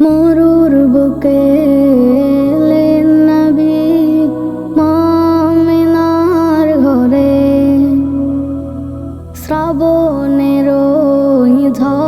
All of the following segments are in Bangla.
মরুর বুকে ঘরে। শ্রাবণের ঝড়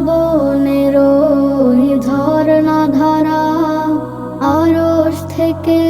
বনের ধর্ণা ধরা আরস থেকে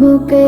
বুকে